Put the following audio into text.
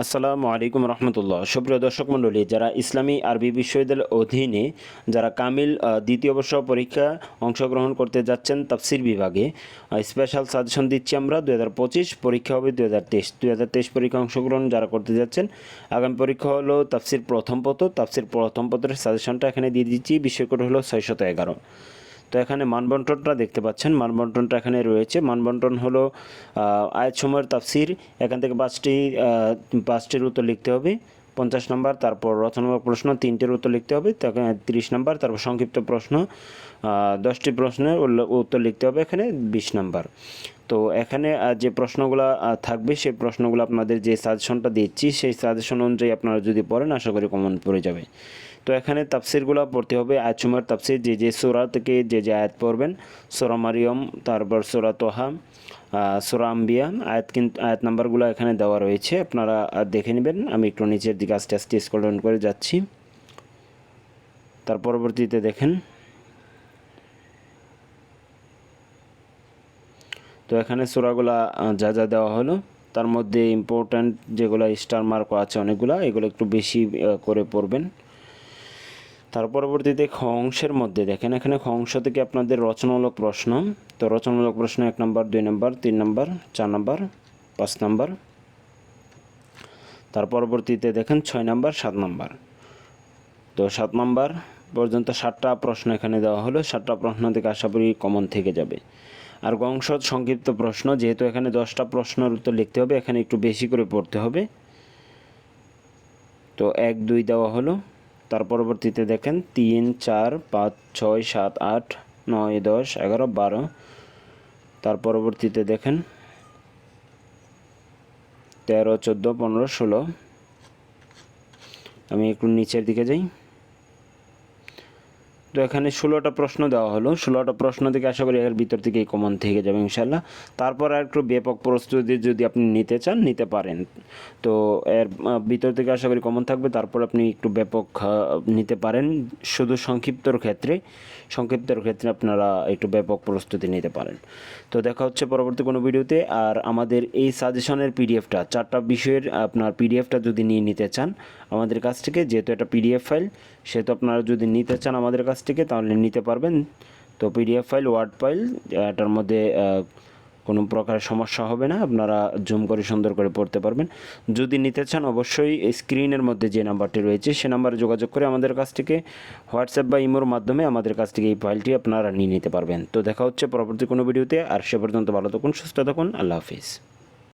আসসালামু আলাইকুম রহমতুল্লাহ। সুপ্রিয় দর্শক মণ্ডলী, যারা ইসলামী আরবি বিশ্ববিদ্যালয়ের অধীনে, যারা কামিল দ্বিতীয় বর্ষ পরীক্ষা অংশগ্রহণ করতে যাচ্ছেন তাফসির বিভাগে স্পেশাল সাজেশন দিচ্ছি আমরা দু হাজার পঁচিশ পরীক্ষা হবে দু হাজার তেইশ। দু হাজার তেইশ পরীক্ষা অংশগ্রহণ যারা করতে যাচ্ছেন, আগামী পরীক্ষা হলো তাফসির প্রথম পত্র। তাফসির প্রথম পত্রের সাজেশনটা এখানে দিয়ে দিচ্ছি বিষয় কোড হলো ছয়শত এগারো। তো এখানে মানবন্টনটা দেখতে পাচ্ছেন। মানবন্টনটা এখানে রয়েছে। মানবন্টন হলো আয়াত সময়ের তাফসির। এখান থেকে পাঁচটি পাঁচটির উত্তর লিখতে হবে। পঞ্চাশ নম্বর, তারপর রচনামূলক প্রশ্ন, তিনটের উত্তর লিখতে হবে। তিরিশ নম্বর, তারপর সংক্ষিপ্ত প্রশ্ন দশটি প্রশ্নের উত্তর লিখতে হবে এখানে বিশ নম্বর। তো এখানে যে প্রশ্নগুলো থাকবে সেই প্রশ্নগুলো আপনাদের যে সাজেশনটা দিচ্ছি, সেই সাজেশন অনুযায়ী আপনারা যদি পড়েন, আশা করি কমন পড়ে যাবে। তো এখানে তাফসিরগুলো পড়তে হবে। আয়াতসময়ের তাফসির, যে যে সোরা থেকে যে যে আয়াত পড়বেন, সোরা মারিয়ম, তারপর সোরা তোহা সোরা আম্বিয়া, আয়াত কিন্তু আয়াত নাম্বারগুলো এখানে দেওয়া রয়েছে। আপনারা দেখে নেবেন। আমি একটু নিচের দিকে আস্তে আস্তে স্ক্রল ডাউন করে যাচ্ছি। তার পরবর্তীতে দেখেন। তো এখানে সোরাগুলা যা যা দেওয়া হলো, তার মধ্যে ইম্পর্ট্যান্ট যেগুলো স্টার মার্ক আছে অনেকগুলো, এগুলো একটু বেশি করে পড়বেন। তার পরবর্তীতে খ অংশের মধ্যে দেখেন, এখানে খ অংশ থেকে আপনাদের রচনামূলক প্রশ্ন। তো রচনামূলক প্রশ্ন এক নম্বর, দুই নম্বর, তিন নম্বর, চার নম্বর, পাঁচ নম্বর। তার পরবর্তীতে দেখেন, ছয় নম্বর, সাত নম্বর। তো সাত নম্বর পর্যন্ত সাতটা প্রশ্ন এখানে দেওয়া হলো। সাতটা প্রশ্ন থেকে আশা করি কমন থেকে যাবে। আর গংশ সংক্ষিপ্ত প্রশ্ন, যেহেতু এখানে দশটা প্রশ্নের উত্তর লিখতে হবে, এখানে একটু বেশি করে পড়তে হবে। তো এক, দুই দেওয়া হলো। তার পরবর্তীতে দেখেন তিন, চার, পাঁচ, ছয়, সাত, আট, নয়, দশ, এগারো, বারো। তার পরবর্তীতে দেখেন তেরো, চোদ্দ, পনেরো, ষোলো। আমি একটু নিচের দিকে যাই। তো এখানে ষোলোটা প্রশ্ন দেওয়া হলো। ষোলোটা প্রশ্ন থেকে আশা করি এর ভিতর থেকেই কমন থেকে যাবে ইনশাল্লাহ তারপর আর একটু ব্যাপক প্রস্তুতি যদি আপনি নিতে চান, নিতে পারেন। তো এর ভিতর থেকে আশা করি কমন থাকবে। তারপর আপনি একটু ব্যাপক নিতে পারেন। শুধু সংক্ষিপ্তর ক্ষেত্রে সংক্ষিপ্তর ক্ষেত্রে আপনারা একটু ব্যাপক প্রস্তুতি নিতে পারেন। তো দেখা হচ্ছে পরবর্তী কোনো ভিডিওতে। আর আমাদের এই সাজেশনের পিডিএফটা, চারটা বিষয়ের আপনার পিডিএফটা যদি নিয়ে নিতে চান, আমাদের কাছ থেকে, যেহেতু এটা পিডিএফ ফাইল সেহেতু আপনারা যদি নিতে চান আমাদের কাছ থেকে, তাহলে নিতে পারবেন। তো পিডিএফ ফাইল ওয়ার্ড ফাইল এটার মধ্যে কোনো প্রকার সমস্যা হবে না, আপনারা জুম করে সুন্দর করে পড়তে পারবেন। যদি নিতে চান, অবশ্যই স্ক্রিনের মধ্যে যে নাম্বারটি রয়েছে, সে নাম্বারে যোগাযোগ করে আমাদের কাছ থেকে হোয়াটসঅ্যাপ বা ইমোর মাধ্যমে আমাদের কাছ থেকে এই ফাইলটি আপনারা নিয়ে নিতে পারবেন। তো দেখা হচ্ছে পরবর্তী কোনো ভিডিওতে আর সে পর্যন্ত ভালো থাকুন, সুস্থ থাকুন, আল্লাহ হাফিজ।